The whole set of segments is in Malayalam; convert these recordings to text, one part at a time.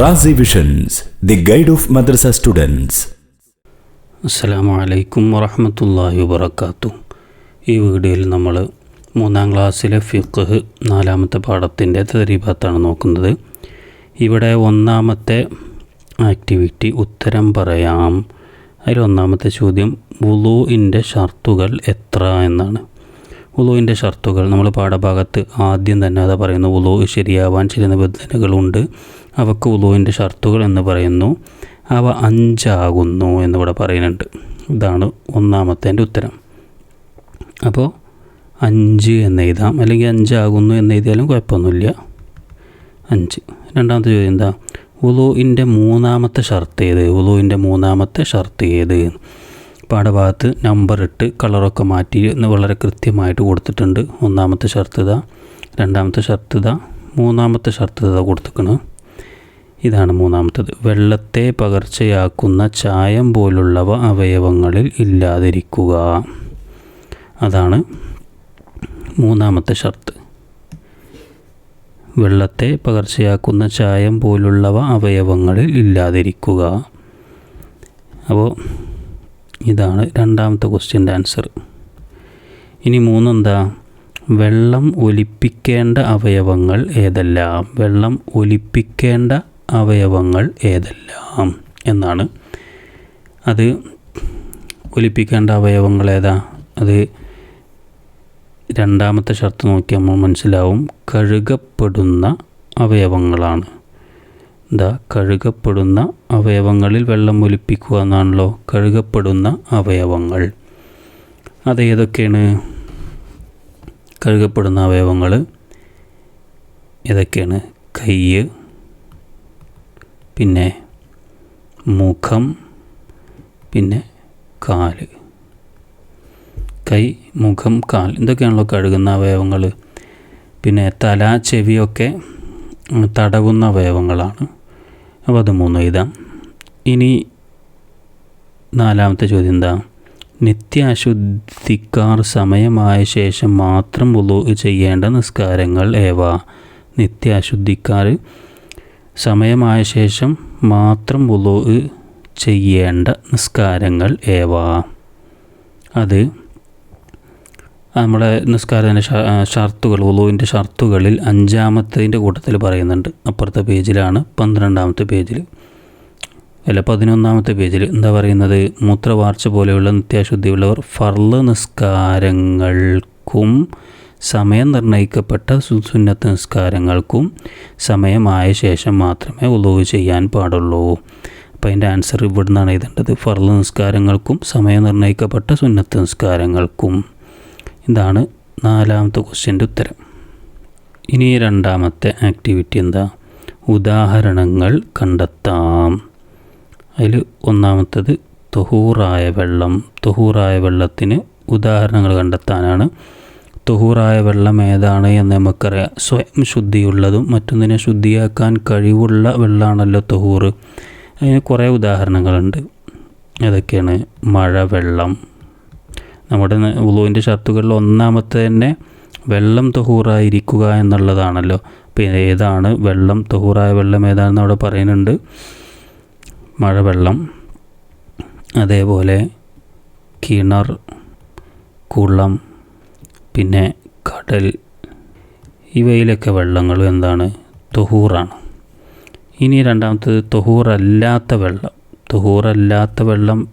Razi visions the guide of madrasa students അസ്സലാമു അലൈക്കും വറഹമത്തല്ലാഹി വബർക്കാത്തു ഈ വീഡിയോയിൽ നമ്മൾ മൂന്നാം ക്ലാസ്സിലെ ഫിഖ് നാലാമത്തെ പാഠത്തിന്റെ തെരീഭാത്താണ് നോക്കുന്നത്. ഇവിടെ ഒന്നാമത്തെ ആക്ടിവിറ്റി ഉത്തരം പറയാം. അതിൽ ഒന്നാമത്തെ ചോദ്യം വുളുവിന്റെ ഷർത്തുകൾ എത്ര എന്നാണ്. വുളുവിന്റെ ഷർത്തുകൾ നമ്മൾ പാഠഭാഗത്ത് ആദ്യം തന്നെ അതാ പറയുന്നു വുളു ശരിയാവാൻ ചില നിബന്ധനകളുണ്ട്. അവക്ക് ഉലുവിന്റെ ഷർത്തുകൾ എന്ന് പറയുന്നു. അവ അഞ്ചാകുന്നു എന്നിവിടെ പറയുന്നുണ്ട്. ഇതാണ് ഒന്നാമത്തേന്റെ ഉത്തരം. അപ്പോൾ അഞ്ച് എന്ന് എഴുതാം. അല്ലെങ്കിൽ അഞ്ചാകുന്നു എന്ന് എഴുതിയാലും കുഴപ്പമൊന്നുമില്ല. അഞ്ച്. രണ്ടാമത്തെ ചോദ്യം എന്താ? ഉലുവിന്റെ മൂന്നാമത്തെ ഷർത്ത് ഏത്? ഉലുവിന്റെ മൂന്നാമത്തെ ഷർത്ത് ഏത്? പാഠഭാഗത്ത് നമ്പർ ഇട്ട് കളറൊക്കെ മാറ്റി എന്ന് വളരെ കൃത്യമായിട്ട് കൊടുത്തിട്ടുണ്ട്. ഒന്നാമത്തെ ഷർത്ത് ഇതാ. രണ്ടാമത്തെ ഷർത്ത് ഇതാ. മൂന്നാമത്തെ ഷർത്ത് ഇതാ കൊടുത്തിക്കണം ഇതാണ് മൂന്നാമത്തത്. വെള്ളത്തെ പകർച്ചയാക്കുന്ന ചായം പോലുള്ളവ അവയവങ്ങളിൽ ഇല്ലാതിരിക്കുക. അതാണ് മൂന്നാമത്തെ ഷർത്ത്. വെള്ളത്തെ പകർച്ചയാക്കുന്ന ചായം പോലുള്ളവ അവയവങ്ങളിൽ ഇല്ലാതിരിക്കുക. അപ്പോൾ ഇതാണ് രണ്ടാമത്തെ ക്വസ്റ്റ്യന്റെ ആൻസർ. ഇനി മൂന്നെന്താ? വെള്ളം ഒലിപ്പിക്കേണ്ട അവയവങ്ങൾ ഏതെല്ലാം? വെള്ളം ഒലിപ്പിക്കേണ്ട അവയവങ്ങൾ ഏതെല്ലാം എന്നാണ്. അത് ഒലിപ്പിക്കേണ്ട അവയവങ്ങൾ ഏതാ? അത് രണ്ടാമത്തെ ഷർത്ത് നോക്കിയാൽ നമ്മൾ മനസ്സിലാവും. കഴുകപ്പെടുന്ന അവയവങ്ങളാണ്. എന്താ കഴുകപ്പെടുന്ന അവയവങ്ങളിൽ വെള്ളം ഒലിപ്പിക്കുക എന്നാണല്ലോ. കഴുകപ്പെടുന്ന അവയവങ്ങൾ. അതേതൊക്കെയാണ്? കഴുകപ്പെടുന്ന അവയവങ്ങൾ ഏതൊക്കെയാണ്? കൈ പിന്നെ മുഖം പിന്നെ കാൽ. കൈ മുഖം കാൽ ഇതൊക്കെയാണല്ലോ കഴുകുന്ന അവയവങ്ങൾ പിന്നെ തല ചെവിയൊക്കെ തടവുന്ന അവയവങ്ങളാണ് അപ്പോൾ അത് മൂന്നും എഴുതാം. ഇനി നാലാമത്തെ ചോദ്യം എന്താ? നിത്യാശുദ്ധിക്കാർ സമയമായ ശേഷം മാത്രം ഉള്ളു ചെയ്യേണ്ട നിസ്കാരങ്ങൾ ഏവ? നിത്യാശുദ്ധിക്കാർ സമയമായ ശേഷം മാത്രം വുളു ചെയ്യേണ്ട നിസ്കാരങ്ങൾ ഏവ? അത് നമ്മുടെ നിസ്കാരത്തിന്റെ ഷർത്തുകൾ ഉളുവിന്റെ ഷർത്തുകളിൽ അഞ്ചാമത്തതിന്റെ കൂട്ടത്തിൽ പറയുന്നുണ്ട്. അപ്പുറത്തെ പേജിലാണ് പന്ത്രണ്ടാമത്തെ പേജിൽ. അല്ല പതിനൊന്നാമത്തെ പേജിൽ എന്താ പറയുന്നത്? മൂത്രവാർച്ച പോലെയുള്ള നിത്യാശുദ്ധിയുള്ളവർ ഫർൾ നിസ്കാരങ്ങൾക്കും സമയം നിർണയിക്കപ്പെട്ട സുന്നത്ത് നിസ്കാരങ്ങൾക്കും സമയമായ ശേഷം മാത്രമേ ഉളവ് ചെയ്യാൻ പാടുള്ളൂ. അപ്പോൾ അതിന്റെ ആൻസർ ഇവിടെ നിന്നാണ് എഴുതേണ്ടത്. ഫർൾ നിസ്കാരങ്ങൾക്കും സമയം നിർണയിക്കപ്പെട്ട സുന്നത്ത് നിസ്കാരങ്ങൾക്കും ഇതാണ് നാലാമത്തെ ക്വസ്റ്റ്യന്റെ ഉത്തരം. ഇനി രണ്ടാമത്തെ ആക്ടിവിറ്റി എന്താ? ഉദാഹരണങ്ങൾ കണ്ടെത്താം. അതിൽ ഒന്നാമത്തത് തൊഹൂറായ വെള്ളം. തൊഹൂറായ വെള്ളത്തിന് ഉദാഹരണങ്ങൾ കണ്ടെത്താനാണ് തൊഹൂറായ വെള്ളം ഏതാണ് എന്ന് നമുക്കറിയാം. സ്വയം ശുദ്ധിയുള്ളതും മറ്റൊന്നിനെ ശുദ്ധിയാക്കാൻ കഴിവുള്ള വെള്ളമാണല്ലോ തുഹൂർ. അതിന് കുറേ ഉദാഹരണങ്ങളുണ്ട്. ഏതൊക്കെയാണ് മഴവെള്ളം നമ്മുടെ ഉളുവിന്റെ ഷർത്തുകളിൽ ഒന്നാമത്തെ തന്നെ വെള്ളം തൊഹൂറായിരിക്കുക എന്നുള്ളതാണല്ലോ. പിന്നെ ഏതാണ് വെള്ളം? തൊഹൂറായ വെള്ളം ഏതാണെന്ന് അവിടെ പറയുന്നുണ്ട്. മഴവെള്ളം അതേപോലെ കിണർ കുളം പിന്നെ കടൽ. ഇവയിലൊക്കെ വെള്ളങ്ങൾ എന്താണ്? തൊഹൂറാണ്. ഇനി രണ്ടാമത്തത് തൊഹൂറല്ലാത്ത വെള്ളം. തൊഹൂറല്ലാത്ത വെള്ളം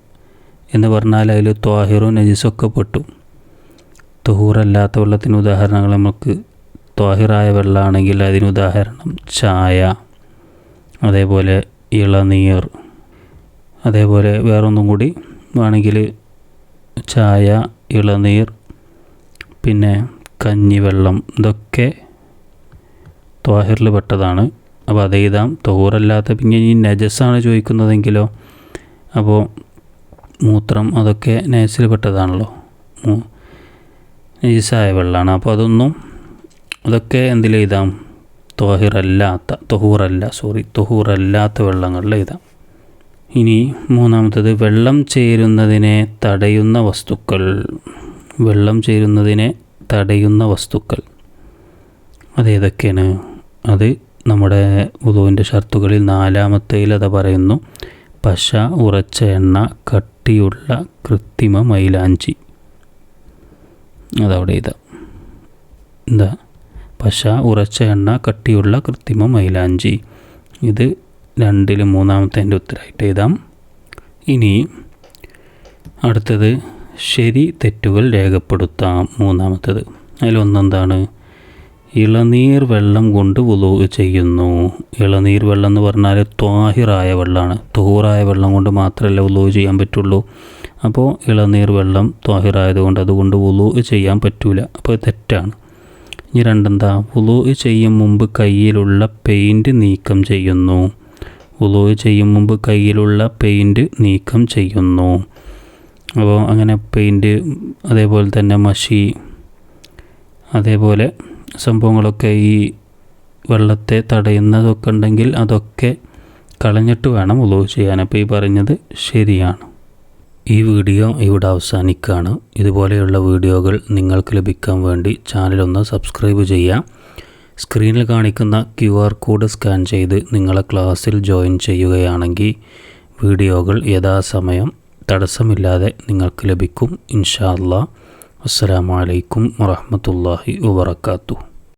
എന്ന് പറഞ്ഞാൽ അതിൽ ത്വാഹിറും നജിസൊക്കെ പെട്ടു. തൊഹൂറല്ലാത്ത വെള്ളത്തിന് ഉദാഹരണങ്ങൾ നമുക്ക് ത്വാഹിറായ വെള്ളമാണെങ്കിൽ അതിന് ഉദാഹരണം ചായ അതേപോലെ ഇളനീർ അതേപോലെ വേറൊന്നും കൂടി വേണമെങ്കിൽ ചായ ഇളനീർ പിന്നെ കഞ്ഞിവെള്ളം ഇതൊക്കെ ത്വാഹിറിൽ പെട്ടതാണ് അപ്പോൾ അത് എഴുതാം തോറല്ലാത്ത പിന്നെ ഈ നജസ്സാണ് ചോദിക്കുന്നതെങ്കിലോ അപ്പോൾ മൂത്രം അതൊക്കെ നജസ്സിൽ പെട്ടതാണല്ലോ നജസ്സായ വെള്ളമാണ്. അപ്പോൾ അതൊന്നും അതൊക്കെ എന്തിൽ എഴുതാം? തൊഹിറല്ലാത്ത തൊഹൂറല്ല സോറി തൊഹൂറല്ലാത്ത വെള്ളങ്ങളിൽ എഴുതാം. ഇനി മൂന്നാമത്തത് വെള്ളം ചേരുന്നതിനെ തടയുന്ന വസ്തുക്കൾ. വെള്ളം ചേരുന്നതിനെ തടയുന്ന വസ്തുക്കൾ. അതേതൊക്കെയാണ് അത് നമ്മുടെ ഉദുവിന്റെ ഷർത്തുകളിൽ നാലാമത്തേൽ അത് പറയുന്നു. പശ ഉറച്ച എണ്ണ കട്ടിയുള്ള കൃത്രിമ മൈലാഞ്ചി. അതവിടെ ഇതാ. എന്താ പശ ഉറച്ച എണ്ണ കട്ടിയുള്ള കൃത്രിമ മൈലാഞ്ചി. ഇത് രണ്ടിൽ മൂന്നാമത്തെ എന്റെ ഉത്തരമായിട്ട് എഴുതാം. ഇനി അടുത്തത് ശരി തെറ്റുകൾ രേഖപ്പെടുത്താം. മൂന്നാമത്തത്. അതിലൊന്നെന്താണ്? ഇളനീർ വെള്ളം കൊണ്ട് വുളു ചെയ്യുന്നു. ഇളനീർ വെള്ളം എന്ന് പറഞ്ഞാൽ ത്വാഹിറായ വെള്ളമാണ് തോറായ വെള്ളം കൊണ്ട് മാത്രമല്ല വുളു ചെയ്യാൻ പറ്റുള്ളൂ. അപ്പോൾ ഇളനീർ വെള്ളം ത്വാഹിറായതുകൊണ്ട് അതുകൊണ്ട് വുളു ചെയ്യാൻ പറ്റൂല. അപ്പോൾ തെറ്റാണ്. ഇനി രണ്ടെന്താ? വുളു ചെയ്യും മുമ്പ് കയ്യിലുള്ള പെയിന്റ് നീക്കം ചെയ്യുന്നു. വുളു ചെയ്യും മുമ്പ് കയ്യിലുള്ള പെയിന്റ് നീക്കം ചെയ്യുന്നു. അപ്പോൾ അങ്ങനെ പെയിന്റ് അതേപോലെ തന്നെ മഷി അതേപോലെ സംഭവങ്ങളൊക്കെ ഈ വെള്ളത്തെ തടയുന്നതൊക്കെ ഉണ്ടെങ്കിൽ അതൊക്കെ കളഞ്ഞിട്ട് വേണം ഉളവ് ചെയ്യാൻ. അപ്പോൾ ഈ പറഞ്ഞത് ശരിയാണ്. ഈ വീഡിയോ ഇവിടെ അവസാനിക്കുകയാണ്. ഇതുപോലെയുള്ള വീഡിയോകൾ നിങ്ങൾക്ക് ലഭിക്കാൻ വേണ്ടി ചാനലൊന്ന് സബ്സ്ക്രൈബ് ചെയ്യുക. സ്ക്രീനിൽ കാണിക്കുന്ന ക്യു ആർ കോഡ് സ്കാൻ ചെയ്ത് നിങ്ങളെ ക്ലാസ്സിൽ ജോയിൻ ചെയ്യുകയാണെങ്കിൽ വീഡിയോകൾ യഥാസമയം തടസ്സമില്ലാതെ നിങ്ങൾക്ക് ലഭിക്കും. ഇൻഷാ അല്ലാ. അസ്സലാമു അലൈക്കും വറഹ്മത്തുള്ളാഹി വബറകാതുഹു.